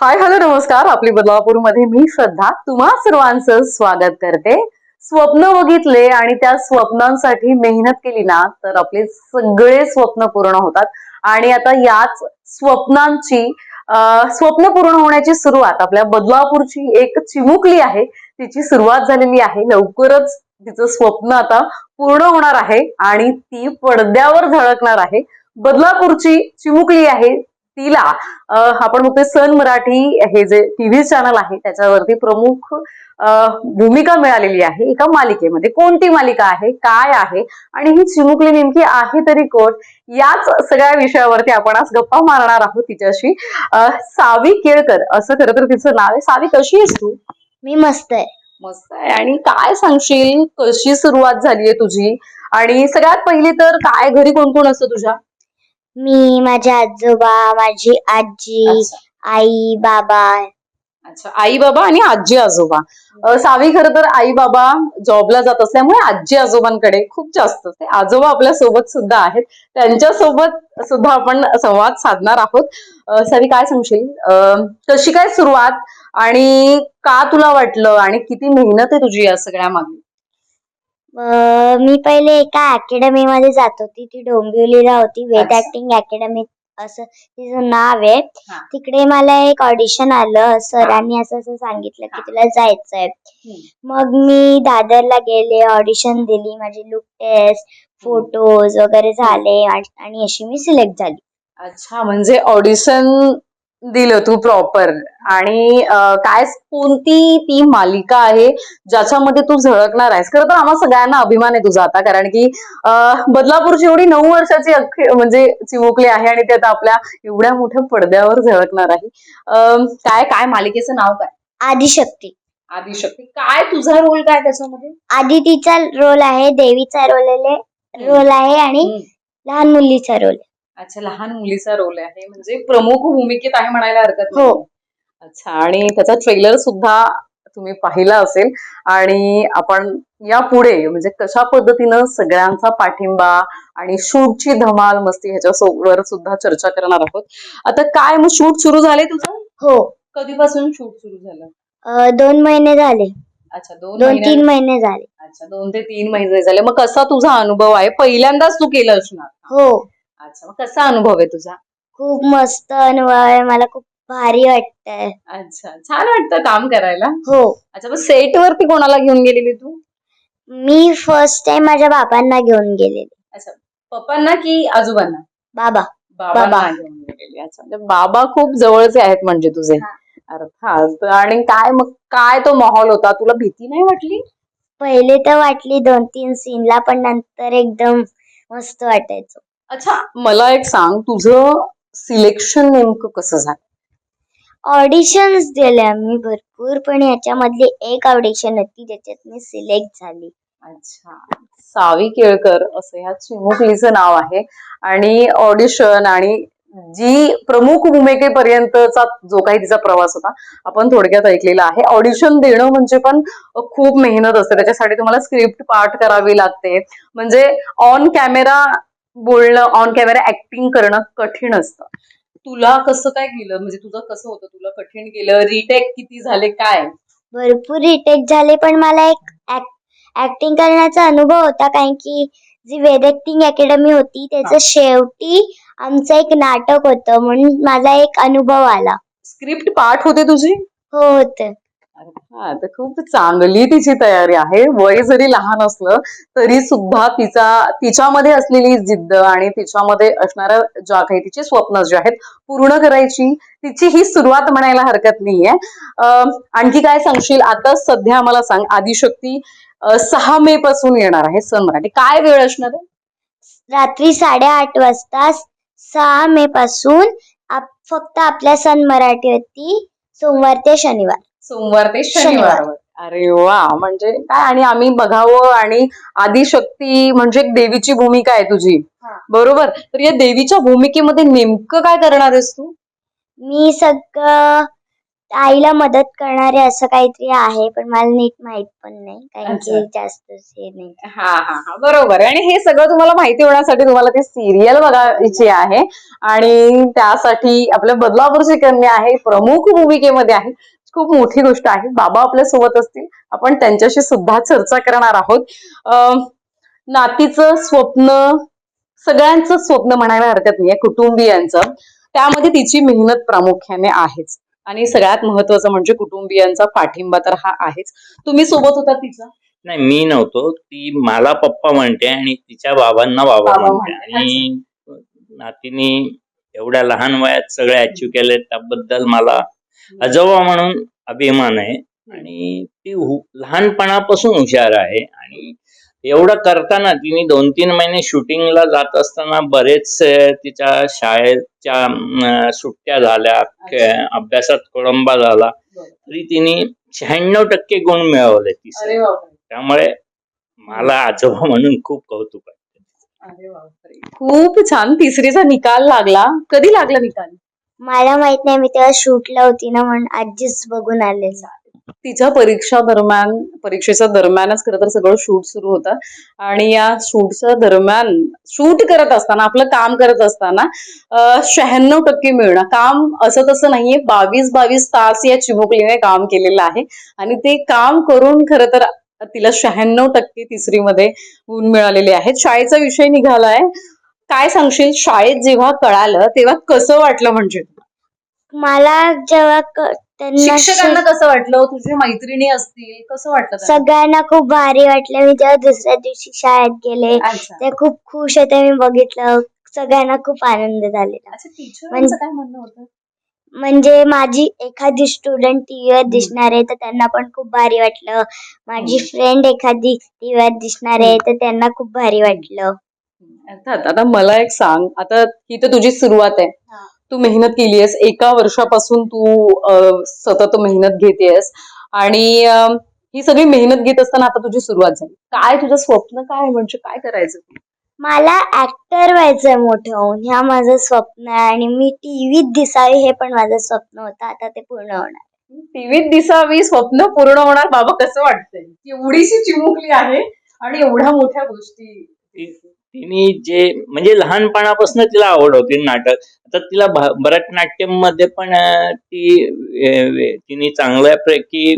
Hi hello नमस्कार. आपली बदलापूरमध्ये मी श्रद्धा. तुम्हा सर्वांचं स्वागत करते. स्वप्न बघितले आणि त्या स्वप्नांसाठी मेहनत केली ना तर आपले सगळे स्वप्न पूर्ण होतात. आणि आता याच स्वप्नांची स्वप्न पूर्ण होण्याची सुरुवात आपल्या बदलापूरची एक चिमुकली आहे. तिची सुरुवात झालेली आहे. लवकरच तिचं स्वप्न आता पूर्ण होणार आहे आणि ती पडद्यावर झळकणार आहे. बदलापूरची चिमुकली आहे. तिला आपण बघतोय सन मराठी हे जे टीव्ही चॅनल आहे त्याच्यावरती प्रमुख भूमिका मिळालेली आहे एका मालिकेमध्ये. कोणती मालिका आहे? काय आहे? आणि ही चिमुकली नेमकी आहे तरी कोण? याच सगळ्या विषयावरती आपण आज गप्पा मारणार आहोत तिच्याशी. सावी केळकर असं खरं तर तिचं नाव आहे. सावी कशी आहेस तू? मी मस्त आहे. मस्त आहे. आणि काय सांगशील? कशी सुरुवात झाली आहे तुझी? आणि सगळ्यात पहिली तर काय? घरी कोण कोण असतं तुझ्या? मी माझे आजोबा माझी आजी अच्छा. आई बाबा. अच्छा आई बाबा आणि आजी आजोबा. अ, सावी खर तर आई बाबा जॉबला जात असल्यामुळे आजी आजोबांकडे खूप जास्त असते. आजोबा आपल्यासोबत सुद्धा आहेत. त्यांच्यासोबत सुद्धा आपण संवाद साधणार आहोत. अ, सावी काय सांगशील? अ, कशी काय सुरुवात आणि का तुला वाटलं आणि किती मेहनत आहे तुझी या सगळ्या मागे मी पहिले एका अकॅडमी मध्ये जात होती. ती डोंबिवलीला होती. वेद अच्छा. ऍक्टिंग अकॅडमी असं तिचं नाव आहे. हा. तिकडे मला एक ऑडिशन आलं. सरांनी असं असं सांगितलं की हा. तुला जायचंय. मग मी दादरला गेले. ऑडिशन दिली. माझी लुक टेस्ट फोटोज वगैरे झाले. आणि आणि अशी मी सिलेक्ट झाली. अच्छा. म्हणजे ऑडिशन दिलं तू प्रॉपर आणि काय कोणती ती मालिका आहे ज्याच्यामध्ये तू झळकणार आहेस? खरं तर आम्हा सगळ्यांना अभिमान आहे तुझा आता कारण की बदलापूरची एवढी नऊ वर्षाची अख्खी म्हणजे चिमुकली आहे आणि ती आता आपल्या एवढ्या मोठ्या पडद्यावर झळकणार आहे. काय काय मालिकेचं नाव काय? आदिशक्ती. आदिशक्ती. काय तुझा रोल काय त्याच्यामध्ये? आदितीचा रोल आहे देवीचा रोल आहे रोल आहे आणि. लहान मुलीचा रोल आहे. अच्छा लहान मुलीचा रोल आहे. म्हणजे प्रमुख भूमिकेत आहे म्हणायला हरकत हो. अच्छा आणि त्याचा ट्रेलर सुद्धा तुम्ही पाहिला असेल. आणि आपण यापुढे म्हणजे कशा पद्धतीनं सगळ्यांचा पाठिंबा आणि शूटची धमाल मस्ती ह्याच्यासोबत सुद्धा चर्चा करणार आहोत. आता काय मग शूट सुरू झाले तुझं? हो. कधीपासून शूट सुरू झालं? दोन महिने झाले. अच्छा दोन दोन तीन महिने झाले. अच्छा दोन ते तीन महिने झाले. मग कसा तुझा अनुभव आहे? पहिल्यांदाच तू केलं असणार. हो. अच्छा मग कसा अनुभव आहे तुझा? खूप मस्त अनुभव आहे मला खूप भारी वाटतंय. अच्छा छान वाटतं काम करायला? हो. अच्छा मग सेट वरती कोणाला घेऊन गेलेली तू? मी फर्स्ट टाइम माझ्या बाबांना घेऊन गेलेले. अच्छा पप्पांना की आजोबांना? बाबा. बाबांना घेऊन गेलेली. अच्छा म्हणजे बाबा खूप जवळचे आहेत म्हणजे तुझे. हा. अर्थात आणि काय मग काय तो माहोल होता? तुला भीती नाही वाटली? पहिले तर वाटली दोन तीन सीनला पण नंतर एकदम मस्त वाटायचं. अच्छा मला एक सांग तुझं सिलेक्शन नेमकं कसं झालं? ऑडिशन्स दिले आम्ही भरपूर पण याच्यामधली एक ऑडिशन होती ज्याच्यात मी सिलेक्ट झाली. अच्छा. सावी केळकर असं ह्या चिमुकलीचं नाव आहे. आणि ऑडिशन आणि जी प्रमुख भूमिकेपर्यंतचा जो काही तिचा प्रवास होता आपण थोडक्यात ऐकलेला आहे. ऑडिशन देणं म्हणजे पण खूप मेहनत असते. त्याच्यासाठी तुम्हाला स्क्रिप्ट पाठ करावी लागते. म्हणजे ऑन कॅमेरा बोलणं ऑन कॅमेरा ऍक्टिंग करणं कठीण असतं. तुला कसं काय गेलं? म्हणजे तुझं कसं होतं? तुला कठीण गेलं? रिटेक किती झाले? काय? भरपूर रिटेक झाले पण मला एक ऍक्टिंग करण्याचा अनुभव होता. कारण की जी वेद ऍक्टिंग अकॅडमी होती त्याचं शेवटी आमचं एक नाटक होतं म्हणून माझा एक अनुभव आला. स्क्रिप्ट पाठ होते तुझी? हो होत. हा तर खूप चांगली तिची तयारी आहे. वय जरी लहान असलं तरी सुद्धा तिचा तिच्यामध्ये असलेली जिद्द आणि तिच्यामध्ये असणाऱ्या ज्या काही तिचे स्वप्न जे आहेत पूर्ण करायची तिची ही सुरुवात म्हणायला हरकत नाहीये. अं, आणखी काय सांगशील? आता सध्या मला सांग आदिशक्ती सहा मे पासून येणार आहे सन मराठी. काय वेळ असणार आहे? रात्री साडेआठ वाजता सहा मे पासून आप, फक्त आपल्या सन मराठीवरती सोमवार ते शनिवार. सोमवार ते शनिवार. अरे वा म्हणजे काय आणि आम्ही बघावं आणि आदिशक्ती म्हणजे एक देवीची भूमिका आहे तुझी. हा. बरोबर? तर या देवीच्या भूमिकेमध्ये नेमकं काय करणार आहेस तू? मी सगळं आईला मदत करणारे असं काहीतरी आहे पण मला नीट माहीत पण नाही. कारण की. जास्त हे नाही. हा हा हा. बरोबर आणि हे सगळं तुम्हाला माहिती होण्यासाठी तुम्हाला ती सिरियल बघायची आहे. आणि त्यासाठी आपल्या बदलापूरची कन्या आहे प्रमुख भूमिकेमध्ये आहे. खूप मोठी गोष्ट आहे. बाबा आपल्यासोबत असतील. आपण त्यांच्याशी सुद्धा चर्चा करणार आहोत. अं, नातीचं स्वप्न सगळ्यांचं स्वप्न म्हणायला हरकत नाहीये कुटुंबियांचं. त्यामध्ये तिची मेहनत प्रामुख्याने आहेच. आणि सगळ्यात महत्वाचं म्हणजे कुटुंबियांचा पाठिंबा तर हा आहेच. तुम्ही सोबत होता तिचा? नाही मी नव्हतो. ती मला पप्पा म्हणते आणि तिच्या बाबांना बाबा म्हणते. आणि नातीने एवढ्या लहान वयात सगळे अचीव केले त्याबद्दल मला आजोबा म्हणून अभिमान आहे आणि ती लहानपणापासून हुशार आहे आणि एवढं करताना तिने दोन तीन महिने शूटिंगला जात असताना बरेच तिच्या शाळेच्या सुट्ट्या झाल्या अभ्यासात खोळंबा झाला. तरी तिने शहाण्णव टक्के गुण मिळवले ती अरे बापरे. त्यामुळे मला आजोबा म्हणून खूप कौतुक आहे. खूप छान तिसरीचा निकाल लागला. कधी लागला निकाल? मला माहीत नाही मी तेव्हा शूटला होती ना म्हणून आजीच बघून आले तिच्या परीक्षा दरम्यान परीक्षेच्या दरम्यानच खरं तर सगळं शूट सुरू होतं. आणि या शूटच्या दरम्यान शूट करत असताना आपलं काम करत असताना शहाण्णव टक्के मिळणं. काम असं तसं नाहीये बावीस बावीस तास या चिमुकलीने काम केलेलं आहे. आणि ते काम करून खरं तर तिला शहाण्णव टक्के तिसरीमध्ये गुण मिळालेले आहेत. शाळेचा विषय निघालाय. काय सांगशील? शाळेत जेव्हा कळालं तेव्हा कसं वाटलं म्हणजे? मला जेव्हा क- त्यांना शिक्षकांना कसं वाटलं? तुझ्या मैत्रिणी असतील कसं वाटलं त्यांना? सगळ्यांना खूप भारी वाटलं. मी जेव्हा दुसऱ्या दिवशी शाळेत गेले अच्छा. ते खूप खुश होते. मी बघितलं. सगळ्यांना खूप आनंद झालेला. अच्छा टीचरांचं काय म्हणणं होतं? म्हणजे माझी एखादी स्टुडंट टीव्हीवर दिसणार आहे तर त्यांना पण खूप भारी वाटलं. माझी फ्रेंड एखादी टीव्हीवर दिसणार आहे तर त्यांना खूप भारी वाटलं. अर्थात आता मला एक सांग. आता ही तर तुझी सुरुवात आहे. हा. तू मेहनत केलीयस. एका वर्षापासून तू अं, सतत मेहनत घेतेयस. आणि अं, ही सगळी मेहनत घेत असताना आता तुझी सुरुवात झाली. काय तुझं स्वप्न काय आहे? म्हणजे काय करायचं? तू? मला ऍक्टर व्हायचंय मोठं होऊन. ह्या माझं स्वप्न आहे. आणि मी टीव्हीत दिसावे हे पण माझं स्वप्न होतं. आता ते पूर्ण होणार. टीव्हीत दिसावी स्वप्न पूर्ण होणार. बाबा कसं वाटतंय? एवढीशी चिमुकली आहे. आणि एवढ्या मोठ्या गोष्टी. तिने जे म्हणजे लहानपणापासून तिला आवड होती नाटक. आता तिला भरतनाट्यममध्ये पण ती तिने चांगल्यापैकी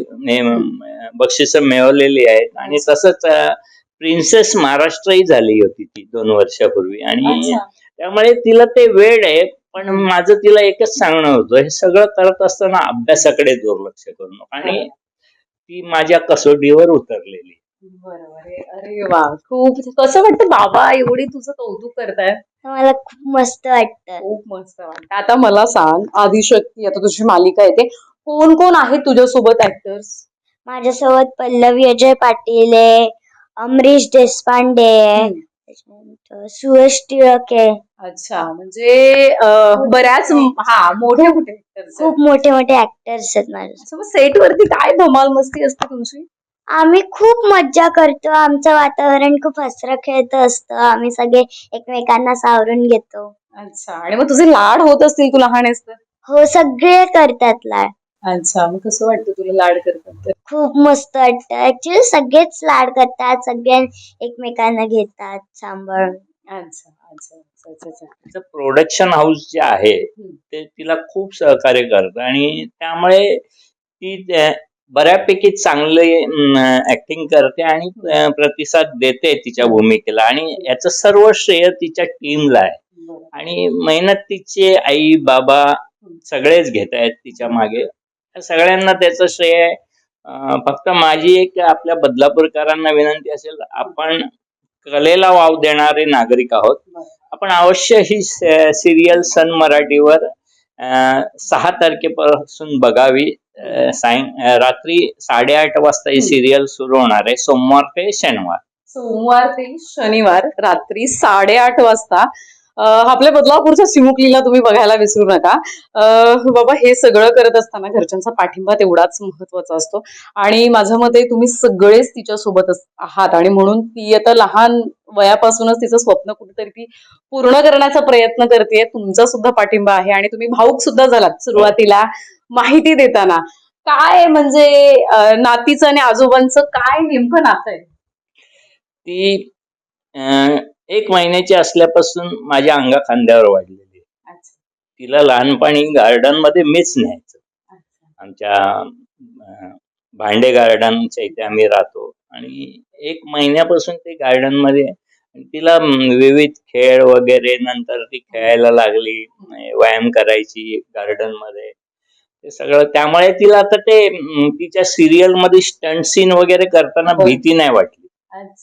बक्षिस मिळवलेली आहेत. आणि तसंच प्रिन्सेस महाराष्ट्रही झाली होती ती दोन वर्षापूर्वी. आणि. त्यामुळे तिला ते वेळ आहे पण माझं तिला एकच सांगणं होतं हे सगळं करत असताना अभ्यासाकडे दुर्लक्ष करू नका. आणि ती माझ्या कसोटीवर उतरलेली. बरोबर आहे. अरे वा खूप कसं वाटतं बाबा एवढी तुझं कौतुक करताय. मला खूप मस्त वाटतं. खूप मस्त वाटतं. आता मला सांग आदिशक्ती आता तुझी मालिका येते. कोण कोण आहेत तुझ्यासोबत ऍक्टर्स माझ्यासोबत पल्लवी अजय पाटील आहे अमरीश देशपांडे आहे त्याच्यानंतर सुयश टिळक आहे. अच्छा म्हणजे अं, बऱ्याच हा मोठे मोठे. खूप मोठे मोठे ऍक्टर्स आहेत माझ्या सेट वरती काय धमाल मस्ती असते तुमची? आम्ही खूप मज्जा करतो. आमचं वातावरण खूप हसरं खेळतं असतं. आम्ही सगळे एकमेकांना सावरून घेतो. अच्छा. आणि मग तुझे लाड होत असतील तू लहान आहेस तर? हो सगळे करतात लाड. अच्छा. मग कसं वाटतं तुला लाड करतात तर? खूप मस्त वाटतं. ऍक्च्युली सगळेच लाड करतात. सगळे एकमेकांना घेतात सांभाळून. अच्छा. अच्छा. अच्छा. अच्छा. अच्छा. तिचं प्रोडक्शन हाऊस जे आहे ते तिला खूप सहकार्य करतं. आणि त्यामुळे ती त्या- बऱ्यापैकी चांगले ऍक्टिंग करते आणि प्रतिसाद देते तिच्या भूमिकेला. आणि याचं सर्व श्रेय तिच्या टीमला आहे. आणि मेहनत तिचे आई बाबा सगळेच घेत आहेत तिच्यामागे. सगळ्यांना त्याचं श्रेय आहे. फक्त माझी एक आपल्या बदलापूरकरांना विनंती असेल आपण कलेला वाव देणारे नागरिक आहोत. आपण अवश्य ही सिरियल सन मराठीवर सहा तारखेपासून बघावी. सायं रात्री साडेआठ वाजता ही. सिरियल सुरू होणार आहे सोमवार ते शनिवार. सोमवार ते शनिवार रात्री साडेआठ वाजता. अं, आपल्या बदलापूरच्या चिमुकलीला तुम्ही बघायला विसरू नका. अं, बाबा हे सगळं करत असताना घरच्यांचा पाठिंबा तेवढाच महत्त्वाचा असतो. आणि माझ्या मते तुम्ही सगळेच तिच्या सोबत आहात. आणि म्हणून ती आता लहान वयापासूनच तिचं स्वप्न कुठेतरी ती पूर्ण करण्याचा प्रयत्न करते तुमचा सुद्धा पाठिंबा आहे. आणि तुम्ही भाऊक सुद्धा झालात सुरुवातीला. माहिती देताना. काय म्हणजे नातीचं आणि आजोबांचं काय नेमकं नातं आहे? ती अं, एक महिन्याची असल्यापासून माझ्या अंगा खांद्यावर वाढलेली आहे. तिला लहानपणी गार्डनमध्ये मीच न्यायचं. आमच्या अं, भांडे गार्डनच्या इथे आम्ही राहतो. आणि एक महिन्यापासून ते गार्डनमध्ये आणि तिला विविध खेळ वगैरे नंतर ती खेळायला लागली. अं, व्यायाम करायची गार्डनमध्ये. ते सगळं. त्यामुळे तिला आता ते तिच्या सिरियलमध्ये स्टंट सीन वगैरे करताना हो. भीती नाही वाटली.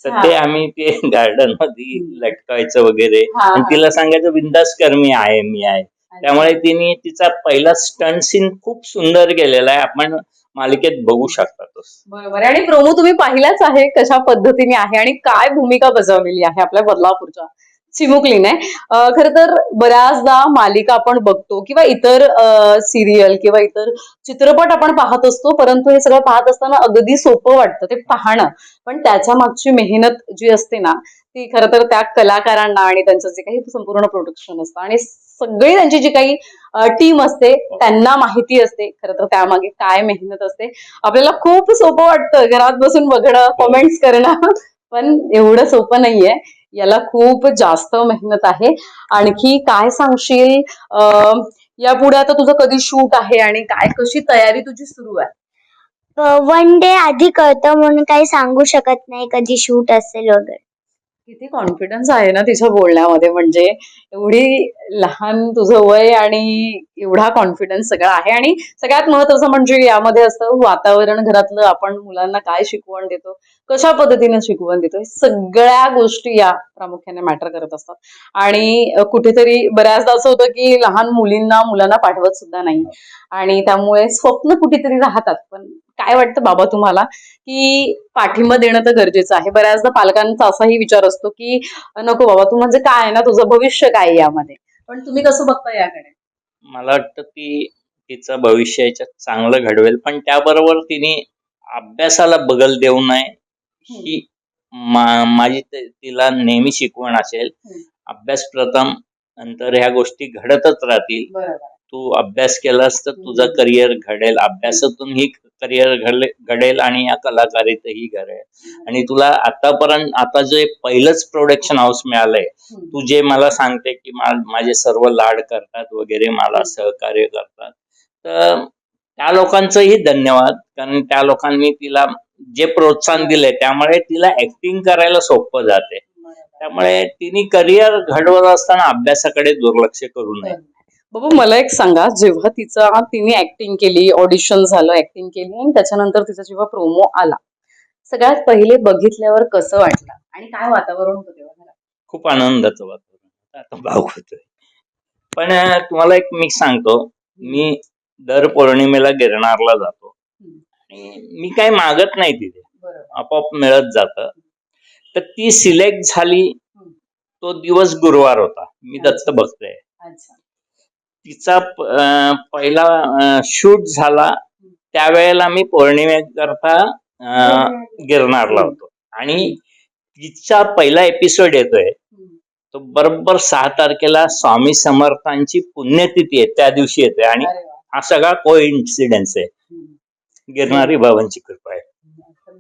तर ते आम्ही ते गार्डनमध्ये लटकायचं वगैरे. आणि. तिला सांगायचं बिंदास कर मी आहे मी आहे. त्यामुळे तिने तिचा पहिला स्टंट सीन खूप सुंदर केलेला आहे. आपण मालिकेत बघू शकता तो. बरोबर. आणि प्रोमो तुम्ही पाहिलाच आहे कशा पद्धतीने आहे आणि काय भूमिका बजावलेली आहे आपल्या बदलापूरच्या. चिमुकली नाही. खर तर बऱ्याचदा मालिका आपण बघतो किंवा इतर सिरियल किंवा इतर चित्रपट आपण पाहत असतो परंतु हे सगळं पाहत असताना अगदी सोपं वाटतं ते पाहणं. पण त्याच्या मागची मेहनत जी असते ना ती खरं तर त्या कलाकारांना आणि त्यांचं जे काही संपूर्ण प्रोडक्शन असतं आणि सगळी त्यांची जी काही टीम असते त्यांना माहिती असते खरं तर त्यामागे काय मेहनत असते. आपल्याला खूप सोपं वाटतं घरात बसून बघणं कमेंट्स करणं पण एवढं सोपं नाहीये. याला खूप जास्त मेहनत आहे. आणखी काय सांगशील? या यापुढे आता तुझं कधी शूट आहे आणि काय कशी तयारी तुझी सुरू आहे? वन डे आधी कळतं म्हणून काही सांगू शकत नाही कधी शूट असेल वगैरे. किती कॉन्फिडन्स आहे ना तिच्या बोलण्यामध्ये? म्हणजे एवढी लहान तुझं वय आणि एवढा कॉन्फिडन्स सगळा आहे. आणि सगळ्यात महत्वाचं म्हणजे यामध्ये असतं वातावरण घरातलं आपण मुलांना काय शिकवण देतो कशा पद्धतीने शिकवण देतो सगळ्या गोष्टी या प्रामुख्याने मॅटर करत असतात. आणि कुठेतरी बऱ्याचदा असं होतं की लहान मुलींना मुलांना पाठवत सुद्धा नाही. आणि त्यामुळे स्वप्न कुठेतरी राहतात पण काय वाटतं बाबा तुम्हाला? की पाठिंबा देणं तर गरजेचं आहे. बऱ्याचदा पालकांचा असाही विचार असतो की नको बाबा तू म्हणजे काय आहे ना तुझं भविष्य काय आहे यामध्ये? पण तुम्ही कसं बघता याकडे? मला वाटतं ती तिचं भविष्य याच्यात चांगलं घडवेल पण त्याबरोबर तिने अभ्यासाला बगल देऊ नये ही माझी तिला नेहमी शिकवण असेल. अभ्यास प्रथम नंतर ह्या गोष्टी घडतच राहतील. तू अभ्यास केलास तर तुझं. करिअर घडेल. अभ्यासातून ही करिअर घडेल आणि या कलाकारीतही घडेल आणि तुला आतापर्यंत आता जे पहिलंच प्रोडक्शन हाऊस मिळालंय तू जे मला सांगते की माझे सर्व लाड करतात वगैरे मला सहकार्य करतात तर त्या लोकांचंही धन्यवाद. कारण त्या लोकांनी तिला जे प्रोत्साहन दिले त्यामुळे तिला ऍक्टिंग करायला सोपं जाते. त्यामुळे तिने करिअर घडवत असताना अभ्यासाकडे दुर्लक्ष करू नये. बाबा मला एक सांगा. जेव्हा तिचा तिने ऍक्टिंग केली ऑडिशन झालं ऍक्टिंग केली आणि त्याच्यानंतर तिचा जेव्हा प्रोमो आला सगळ्यात पहिले बघितल्यावर कसं वाटलं? आणि काय वातावरण होतं तेव्हा? खूप आनंदाचं वातावरण. आता भाऊक होतोय. पण तुम्हाला एक मी सांगतो. मी दर पौर्णिमेला गिरणारला जातो. आणि मी काही मागत नाही तिथे. आपोआप मिळत जातं. तर ती सिलेक्ट झाली. तो दिवस गुरुवार होता. मी दत्त बघतोय. अच्छा. तिचा पहिला शूट झाला त्यावेळेला मी पौर्णिमेकरता गिरणारला होतो. आणि तिचा पहिला एपिसोड येतोय. तो बरोबर सहा तारखेला स्वामी समर्थांची पुण्यतिथी आहे त्या दिवशी येते आणि. हा सगळा को इन्सिडेन्स आहे गिरणारी बाबांची कृपा आहे.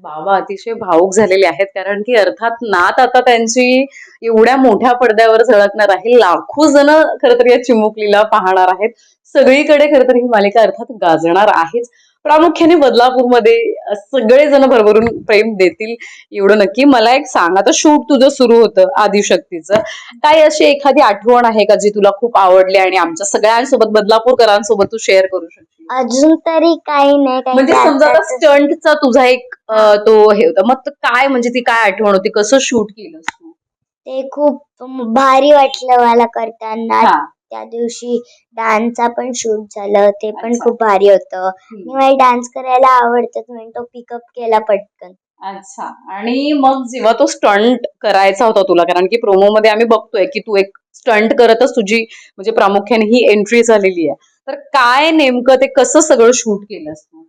बाबा अतिशय भावुक झालेले आहेत. कारण की अर्थात नात आता त्यांची एवढ्या मोठ्या पडद्यावर झळकणार आहे. लाखो जण खरं तर या चिमुकलीला पाहणार आहेत. सगळीकडे खरं तर ही मालिका अर्थात गाजणार आहेच. प्रामुख्याने बदलापूरमध्ये सगळेजण भरभरून प्रेम देतील एवढं नक्की. मला एक सांग आता शूट तुझं सुरू होतं आदिशक्तीचं. काय अशी एखादी आठवण आहे का जी तुला खूप आवडली आणि आमच्या सगळ्यांसोबत बदलापूरकरांसोबत तू शेअर करू शकशील? अजून तरी काही नाही काही म्हणजे समजा आता स्टंटचा तुझा एक अं, तो हे होता. मग काय म्हणजे ती काय आठवण होती? कसं शूट केलं तू? ते खूप भारी वाटलं मला करताना. हा. त्या दिवशी डान्सचा पण शूट झालं. ते पण अच्छा. खूप भारी होतं. आणि मला डान्स करायला आवडतं म्हणून तो पिकअप केला पटकन. अच्छा. आणि मग जेव्हा तो स्टंट करायचा होता तुला कारण की प्रोमो मध्ये आम्ही बघतोय की तू एक स्टंट करतच तुझी म्हणजे प्रामुख्याने ही एंट्री झालेली आहे. तर काय नेमकं ते कसं सगळं शूट केलंस तू?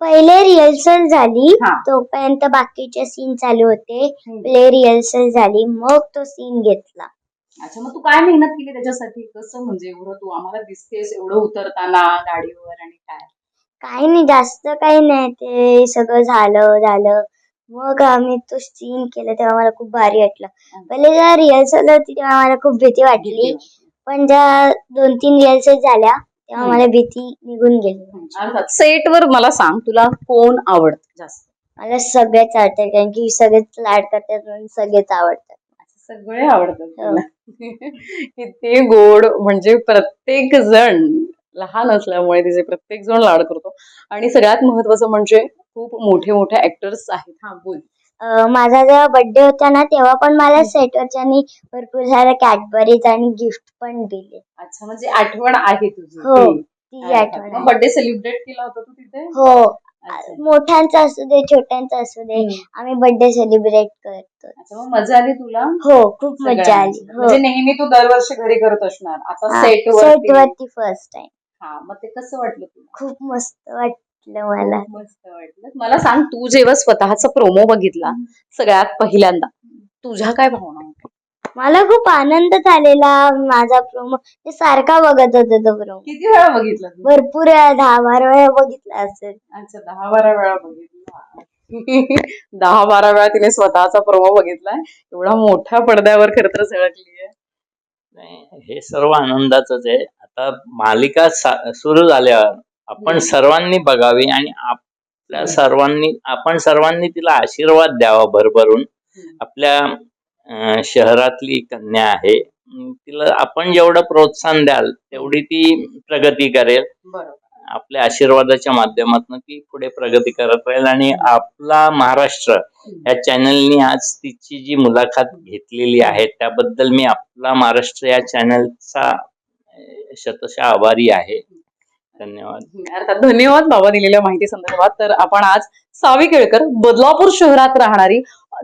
पहिले रिहर्सल झाली. हा. तोपर्यंत बाकीचे सीन चालू होते. पहिले रिहर्सल झाली. मग तो सीन घेतला. अच्छा मग तू काय मेहनत केली त्याच्यासाठी? कसं म्हणजे एवढं तू आम्हाला दिसतेस एवढं उतरताना गाडीवर आणि काय? काही नाही जास्त काही नाही. ते सगळं झालं झालं. मग आम्ही तो सीन केला तेव्हा मला खूप भारी वाटलं. पहिले जेव्हा रिहर्सल होती तेव्हा मला खूप भीती वाटली. पण ज्या दोन तीन रिहर्सल झाल्या तेव्हा हम्म. मला भीती निघून गेली. अर्थात सेटवर मला सांग तुला कोण आवडतं जास्त? मला सगळेच आवडतात कारण की सगळेच लाड करतात म्हणून सगळेच आवडतात. सगळे आवडतात तुला किती गोड म्हणजे प्रत्येक जण लहान असल्यामुळे तिचे प्रत्येक जण लाड करतो. आणि सगळ्यात महत्वाचं म्हणजे खूप मोठे मोठे ऍक्टर्स आहेत. हा बोल. माझा जेव्हा बर्थडे होता ना तेव्हा पण मला सेटवरच्यांनी भरपूर साऱ्या कॅडबरीज आणि गिफ्ट पण दिले. अच्छा म्हणजे आठवण आहे तुझी. हो, ती. आठवण. बर्थडे सेलिब्रेट केला होता तू तिथे? हो. मोठ्यांचा असू दे छोट्यांचा असू दे. आम्ही बर्थडे सेलिब्रेट करतो. मग मजा आली तुला? हो खूप मजा. आली. हो. म्हणजे नेहमी तू दरवर्षी घरी करत असणार. आता सेट वरती. फर्स्ट टाइम हा मग ते कसं वाटलं तुला? खूप मस्त वाटलं मला. मस्त वाटलं. मला सांग तू जेव्हा स्वतःचा प्रोमो बघितला सगळ्यात पहिल्यांदा तुझ्या काय भावना होत्या? मला खूप आनंद झालेला माझा प्रोमो सारखा बघत होतो तो प्रोमो किती वेळा बघितला तू? भरपूर वेळा दहा बारा वेळा बघितला असेल. अच्छा दहा बारा वेळा बघितला. दहा बारा वेळा तिने स्वतःचा प्रोमो बघितलाय. एवढा मोठ्या पडद्यावर खर तर झळकली आहे नाही, हे सर्व आनंदाचंच आहे. आता मालिका सुरू झाल्यावर आपण हम्म. सर्वांनी बघावी आणि आपल्या सर्वांनी आपण सर्वांनी तिला आशीर्वाद द्यावा भरभरून. आपल्या शहरातली कन्या आहे तिला आपण जेवढं प्रोत्साहन द्याल तेवढी ती प्रगती करेल. बरोबर. आपल्या आशीर्वादाच्या माध्यमातून ती पुढे प्रगती करत राहील आणि आपला महाराष्ट्र या चॅनलनी आज तिची जी मुलाखत घेतलेली आहे त्याबद्दल मी आपला महाराष्ट्र या चॅनलचा शतशः आभारी आहे. धन्यवाद. अर्थात धन्यवाद बाबा दिलेल्या माहिती संदर्भात तर आपण आज सावी केळकर बदलापूर शहरात राहणारी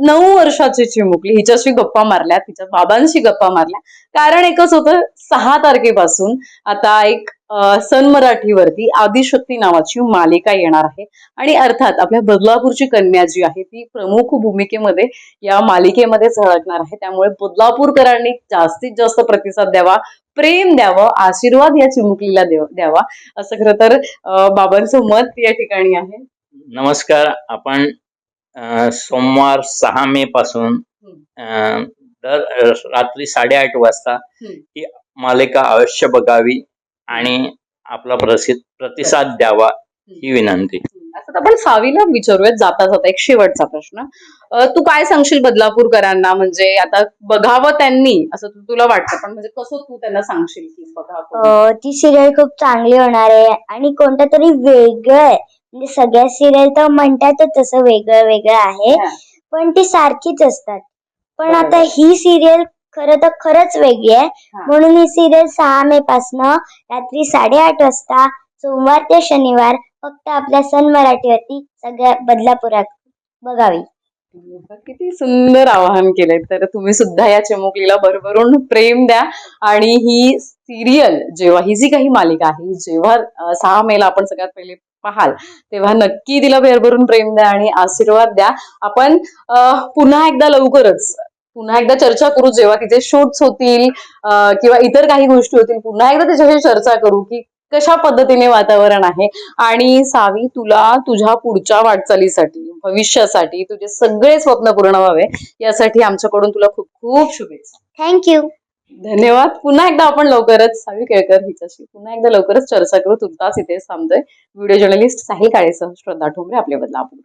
नऊ वर्षाची चिमुकली. हिच्याशी गप्पा मारल्या तिच्या बाबांशी गप्पा मारल्या. कारण एकच होतं सहा तारखेपासून आता एक सन मराठीवरती आदिशक्ती नावाची मालिका येणार आहे. आणि अर्थात आपल्या बदलापूरची कन्या जी आहे ती प्रमुख भूमिकेमध्ये या मालिकेमध्ये झळकणार आहे. त्यामुळे बदलापूरकरांनी जास्तीत जास्त प्रतिसाद द्यावा प्रेम द्यावं आशीर्वाद या चिमुकलीला द्यावा. असं खरं तर बाबांचं मत या ठिकाणी आहे. नमस्कार. आपण सोमवार सहा मे पासून अं, दर रात्री साडेआठ वाजता. ही मालिका अवश्य बघावी आणि आपला प्रसिद्ध प्रतिसाद द्यावा ही विनंती. आता आपण सावीला विचारूयात जाता जाता एक शेवटचा प्रश्न. तू काय सांगशील बदलापूरकरांना? म्हणजे आता बघावं त्यांनी असं तू- तुला वाटतं पण म्हणजे कसं तू त्यांना सांगशील की बघावं अं, ती सिरियल खूप चांगली होणार आहे आणि कोणतं तरी वेगळं आहे. म्हणजे सगळ्या सिरियल तर म्हणतातच तसं वेगळं वेगळं आहे हा. पण ती सारखीच असतात पण बरोबर. आता ही सिरियल खरं तर खरंच वेगळी आहे हा. म्हणून ही सिरियल सहा मे पासनं रात्री साडेआठ वाजता सोमवार ते शनिवार फक्त आपल्या सन मराठीवरती सगळ्या बदलापुरात बघावी किती सुंदर आवाहन केलंय तर तुम्ही सुद्धा या चिमुकलीला भरभरून प्रेम द्या आणि ही सिरियल जेव्हा ही जी काही मालिका आहे ही जेव्हा अं, सहा मेला आपण सगळ्यात पहिले पाहाल. तेव्हा नक्की तिला भरभरून प्रेम द्या आणि आशीर्वाद द्या. आपण पुन्हा एकदा लवकरच पुन्हा एकदा चर्चा करू जेव्हा तिचे शूट्स होतील किंवा इतर काही गोष्टी होतील पुन्हा एकदा त्याच्याशी चर्चा करू की कशा पद्धतीने वातावरण आहे. आणि सावी तुला तुझ्या पुढच्या वाटचालीसाठी भविष्यासाठी तुझे सगळे स्वप्न पूर्ण व्हावे यासाठी आमच्याकडून तुला खूप खूप शुभेच्छा. थँक्यू धन्यवाद. पुन्हा एकदा आपण लवकरच सावी केळकर हिच्याशी पुन्हा एकदा लवकरच चर्चा करू. तुमचाच इथे थांबतोय. व्हिडिओ जर्नलिस्ट साहिल काळेसह श्रद्धा ठोंबरे आपले आपण